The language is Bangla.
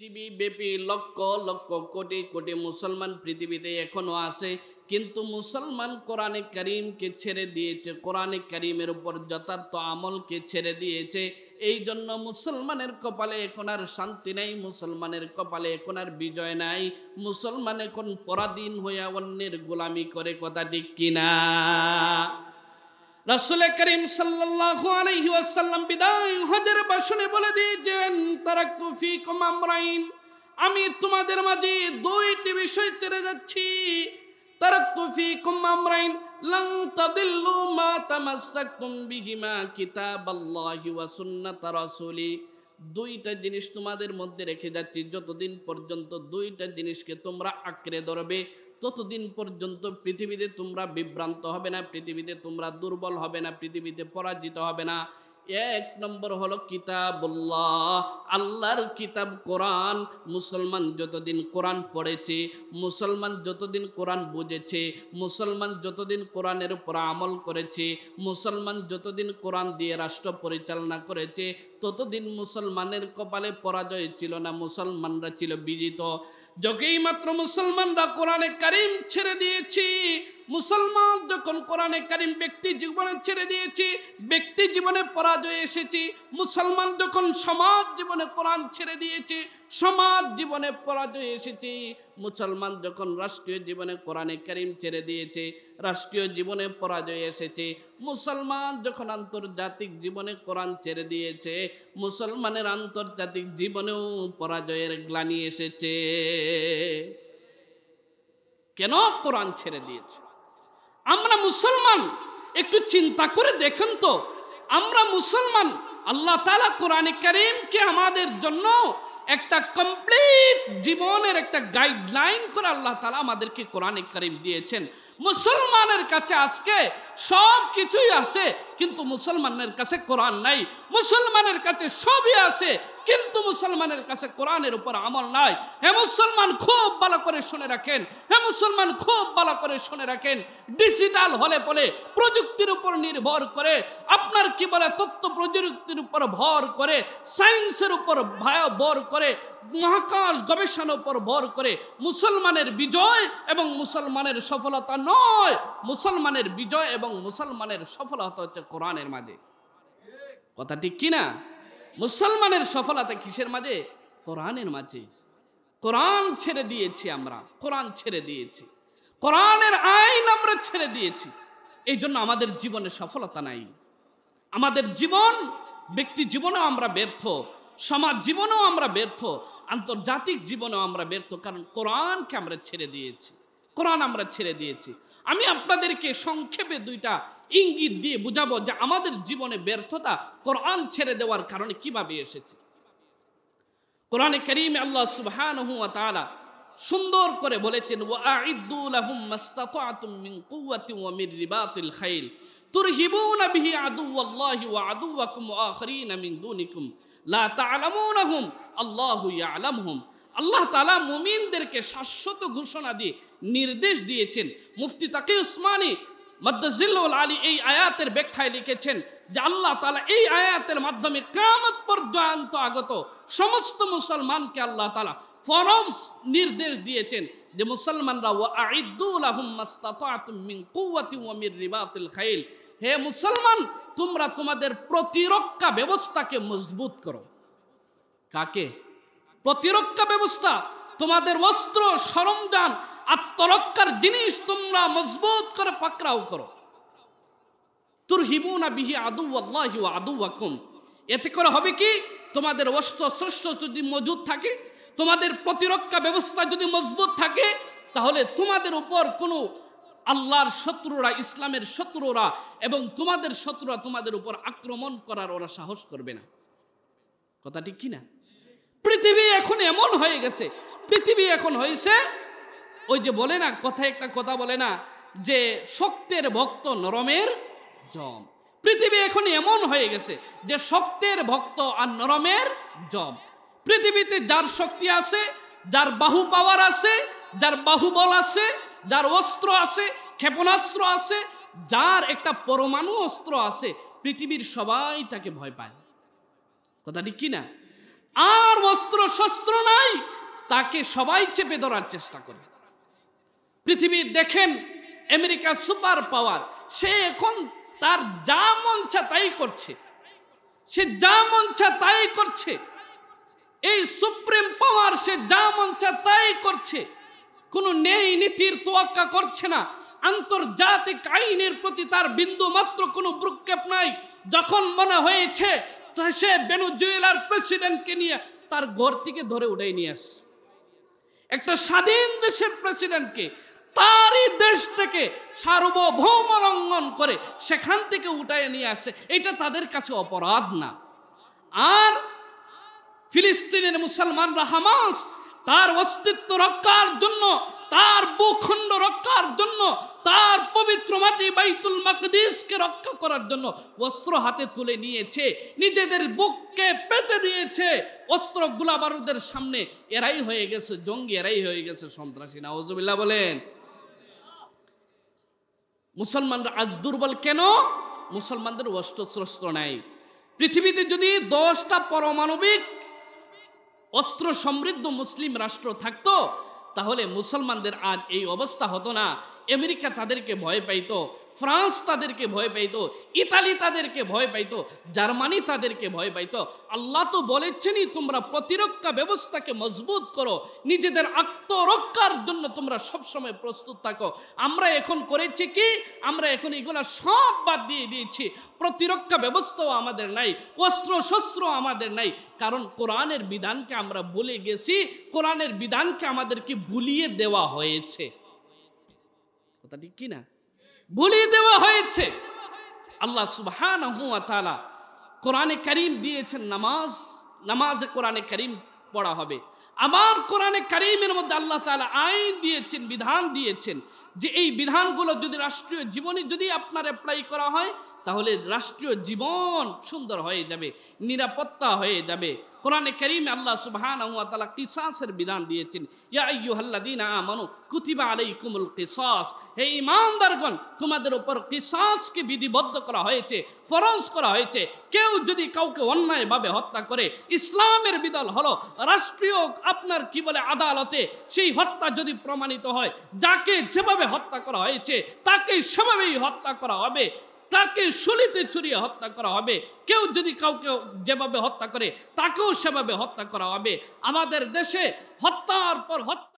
পৃথিবী ব্যাপী লক্ষ লক্ষ কোটি কোটি মুসলমান পৃথিবীতে এখনও আছে। কিন্তু মুসলমান কোরআনে করিমকে ছেড়ে দিয়েছে, কোরআনে করিমের উপর যথার্থ আমলকে ছেড়ে দিয়েছে। এই জন্য মুসলমানের কপালে এখন আর শান্তি নাই, মুসলমানের কপালে এখন আর বিজয় নাই। মুসলমান এখন পরাধীন হইয়া অন্যের গোলামি করে, কথা ঠিক কিনা? রাসূল করিম ওয়াসাল্লাম বিদায় ভাষণে বলে দিয়েছেন তারাক্তু ফীকুম আমরাইন, আমি তোমাদের মাঝে দুইটি বিষয় ছেড়ে যাচ্ছি। ওয়া সুন্নাত রাসূলি। দুইটা জিনিস তোমাদের মধ্যে রেখে যাচ্ছি, যতদিন পর্যন্ত দুইটা জিনিসকে তোমরা আঁকড়ে ধরবে ততদিন পর্যন্ত পৃথিবীতে তোমরা বিভ্রান্ত হবে না, পৃথিবীতে তোমরা দুর্বল হবে না, পৃথিবীতে পরাজিত হবে না। এক নম্বর হলো কিতাবুল্লাহ। আল্লাহর কিতাব কোরআন, মুসলমান যতদিন কোরআন পড়েছে, মুসলমান যতদিন কোরআন বুঝেছে, মুসলমান যতদিন কোরআনের উপর আমল করেছে, মুসলমান যতদিন কোরআন দিয়ে রাষ্ট্র পরিচালনা করেছে ততদিন মুসলমানের কপালে পরাজয় ছিল না, মুসলমানরা ছিল বিজিত। যকেই মাত্র মুসলমানরা কোরআনে কারিম ছেড়ে দিয়েছি। মুসলমান যখন কোরআনে কারিম ব্যক্তি জীবনে ছেড়ে দিয়েছি, ব্যক্তি জীবনে পরাজয় এসেছি, মুসলমান যখন সমাজ জীবনে কোরআন ছেড়ে দিয়েছি সমাজ জীবনে পরাজয় এসেছি। মুসলমান যখন রাষ্ট্রীয় জীবনে কোরআনে কারিম ছেড়ে দিয়েছে, রাষ্ট্রীয় জীবনে পরাজয় এসেছে। মুসলমান যখন আন্তর্জাতিক জীবনে কোরআন ছেড়ে দিয়েছে, মুসলমানের আন্তর্জাতিক জীবনেও পরাজয়ের গ্লানি এসেছে। কেন কোরআন ছেড়ে দিয়েছে? আমরা মুসলমান, একটু চিন্তা করে দেখেন তো। আমরা মুসলমান, আল্লাহ তালা কোরআনে করিমকে আমাদের জন্য একটা কমপ্লিট জীবনের একটা গাইডলাইন করে আল্লাহ তালা আমাদেরকে কোরআনে করিম দিয়েছেন। মুসলমানের কাছে আজকে সব কিছুই আছে, কিন্তু মুসলমানের কাছে কোরআন নাই। মুসলমানের কাছে সবই আছে, কিন্তু মুসলমানের কাছে কোরআনের উপর আমল নাই। হে মুসলমান, খুব ভালো করে শুনে রাখেন। হে মুসলমান, খুব ভালো করে শুনে রাখেন। ডিজিটাল হলে বলে প্রযুক্তির উপর নির্ভর করে, আপনার কি বলে, তথ্য প্রযুক্তির উপর ভর করে, সায়েন্সের উপর ভয় ভর করে, মহাকাশ গবেষণার উপর ভর করে, মুসলমানের বিজয় এবং মুসলমানের সফলতা নয়, মুসলমানের বিজয় এবং মুসলমানের সফলতা হচ্ছে কোরআনের মাঝে। কথা ঠিক কিনা মুসলমানের সফলতা কিসের মাঝে? কোরআনের মাঝে। কোরআন ছেড়ে দিয়েছি আমরা, কোরআন ছেড়ে দিয়েছি। কোরআনের আইন আমরা ছেড়ে দিয়েছি। এই জন্য আমাদের জীবনে সফলতা নাই। আমাদের জীবন, ব্যক্তি জীবনেও আমরা ব্যর্থ, সমাজ জীবনেও আমরা ব্যর্থ, আন্তর্জাতিক জীবনেও আমরা ব্যর্থ, কারণ কোরআনকে আমরা ছেড়ে দিয়েছি। কোরআন আমরা ছেড়ে দিয়েছি। আমি আপনাদেরকে সংক্ষেপে দুইটা ইঙ্গিত দিয়ে বুঝাবো যে আমাদের জীবনে ব্যর্থতা কোরআন ছেড়ে দেওয়ার কারণে কীভাবে এসেছে। কোরআনে করিম আল্লাহ তাআলা সুন্দর করে বলেছেন বিহি আল্লাহু তালা মুমিনদেরকে শাশ্বত ঘোষণা দিয়ে নির্দেশ দিয়েছেন। মুফতি তাকি উসমানী মদ্দাজিল্লুল আলী এই আয়াতের ব্যাখ্যায় লিখেছেন যে আল্লাহ তালা এই আয়াতের মাধ্যমে কামত পর্যন্ত আগত সমস্ত মুসলমানকে আল্লাহ তালা ফরজ নির্দেশ দিয়েছেন যে মুসলমানরা মিন রিবাতিল খাইল। হে মুসলমান, তোমরা তোমাদের প্রতিরক্ষা ব্যবস্থাকে মজবুত করো। কাকে? প্রতিরক্ষা ব্যবস্থা, তোমাদের অস্ত্র, সরঞ্জাম, আত্মরক্ষার জিনিস তোমরা মজবুত করে পাকড়াও করো। তুরহিবুনা বিহি আদু আল্লাহি আদু আকুম এতে করে হবে কি? তোমাদের অস্ত্র, শস্ত্র যদি মজুদ থাকে, তোমাদের প্রতিরক্ষা ব্যবস্থা যদি মজবুত থাকে, তাহলে তোমাদের উপর কোনো আল্লাহর শত্রুরা, ইসলামের শত্রুরা এবং তোমাদের শত্রুরা তোমাদের উপর আক্রমণ করার ওরা সাহস করবে না। কথা ঠিক কিনা পৃথিবী এখন এমন হয়ে গেছে, পৃথিবী এখন হয়েছে, ওই যে বলে না কথায় একটা কথা বলে না, যে শক্তের ভক্ত নরমের জম। পৃথিবী এখন এমন হয়ে গেছে যে শক্তের ভক্ত আর নরমের জম। পৃথিবীতে যার শক্তি আছে, যার বাহু পাওয়ার আছে, যার বাহুবল আছে, যার অস্ত্র আছে, ক্ষেপণাস্ত্র আছে, যার একটা পরমাণু অস্ত্র আছে, পৃথিবীর সবাই তাকে ভয় পায়। কথা ঠিক কিনা আর অস্ত্র শস্ত্র নাই, তাকে সবাই চেপে ধরার চেষ্টা করে। পৃথিবীর দেখেন, আমেরিকার সুপার পাওয়ার, সে এখন তার যা মন তাই করছে। সে যা মন তাই করছে। এই সুপ্রিম পাওয়ার সে যা মন তাই করছে। কোনো নেই নীতির তোয়াক্কা করছে না। আন্তর্জাতিক আইনের প্রতি তার বিন্দু মাত্র কোনো ভ্রুক্ষেপ নাই। যখন মনে হয়েছে সে বেনুজুয়েলার প্রেসিডেন্টকে নিয়ে তার ঘর থেকে ধরে উঠাই নিয়ে আসছে একটা স্বাধীন দেশের প্রেসিডেন্টকে তারই দেশ থেকে সার্বভৌম লঙ্ঘন করে সেখান থেকে উঠায় নিয়ে আসে। এটা তাদের কাছে অপরাধ না। আর ফিলিস্তিনের মুসলমানরা হামাস তার অস্তিত্ব রক্ষার জন্য, তার ভূখণ্ড রক্ষার জন্য তার পবিত্র মাটি বাইতুল মাকদিসকে রক্ষা করার জন্য অস্ত্র হাতে তুলে নিয়েছে, নিজেদের বুককে পেতে দিয়েছে। অস্ত্রগুলা বারুদের সামনে এরাই হয়ে গেছে, জঙ্গি এরাই হয়ে গেছে, সন্ত্রাসী নাওজুবিল্লাহ বলেন। মুসলমানরা আজ দুর্বল কেন? মুসলমানদের অস্ত্র শস্ত্র নাই। পৃথিবীতে যদি দশটা পারমাণবিক অস্ত্র সমৃদ্ধ মুসলিম রাষ্ট্র থাকতো, তাহলে মুসলমানদের আজ এই অবস্থা হতো না। আমেরিকা তাদেরকে ভয় পাইতো, ফ্রান্স তাদেরকে ভয় পাইতো, ইতালি তাদেরকে ভয় পাইতো, জার্মানি তাদেরকে ভয় পাইতো। আল্লাহ তো বলেছেনই তোমরা প্রতিরক্ষা ব্যবস্থাকে মজবুত করো, নিজেদের আত্মরক্ষার জন্য তোমরা সবসময় প্রস্তুত থাকো। আমরা এখন করেছি কি? আমরা এখন এগুলা সব বাদ দিয়ে দিয়েছি। প্রতিরক্ষা ব্যবস্থাও আমাদের নাই অস্ত্র শস্ত্র আমাদের নাই। কারণ কোরআনের বিধানকে আমরা ভুলে গেছি, কোরআনের বিধানকে আমাদেরকে ভুলিয়ে দেওয়া হয়েছে। কথা ঠিক কিনা? ভুলিয়ে দেওয়া হয়েছে। আল্লাহ সুবহান কোরআনে করিম দিয়েছেন নামাজ, নামাজে কোরআনে করিম পড়া হবে। আমার কোরআনে করিমের মধ্যে আল্লাহ তালা আইন দিয়েছেন, বিধান দিয়েছেন যে এই বিধানগুলো যদি রাষ্ট্রীয় জীবনে যদি আপনার অ্যাপ্লাই করা হয় তাহলে রাষ্ট্রীয় জীবন সুন্দর হয়ে যাবে, নিরাপত্তা হয়ে যাবে। কোরআনে করিম আল্লাহ সুবহানাহু ওয়া কিসাসের বিধান দিয়েছেন, ইয়া আইয়ুহাল্লাযীনা আমানু কুতিবা আলাইকুমুল কিসাস। হে ঈমানদারগণ, তোমাদের উপর কিসাসকে বিধিবদ্ধ করা হয়েছে, ফরজ করা হয়েছে। কেউ যদি কাউকে অন্যায়ভাবে হত্যা করে, ইসলামের বিদল হলো, রাষ্ট্রীয় আপনার কি বলে আদালতে সেই হত্যা যদি প্রমাণিত হয়, যাকে যেভাবে হত্যা করা হয়েছে, তাকে সেভাবেই হত্যা করা হবে। তাকে শুলিতে ছুরিয়ে হত্যা করা হবে। কেউ যদি কাউকে যেভাবে হত্যা করে, তাকেও সেভাবে হত্যা করা হবে। আমাদের দেশে হত্যার পর হত্যা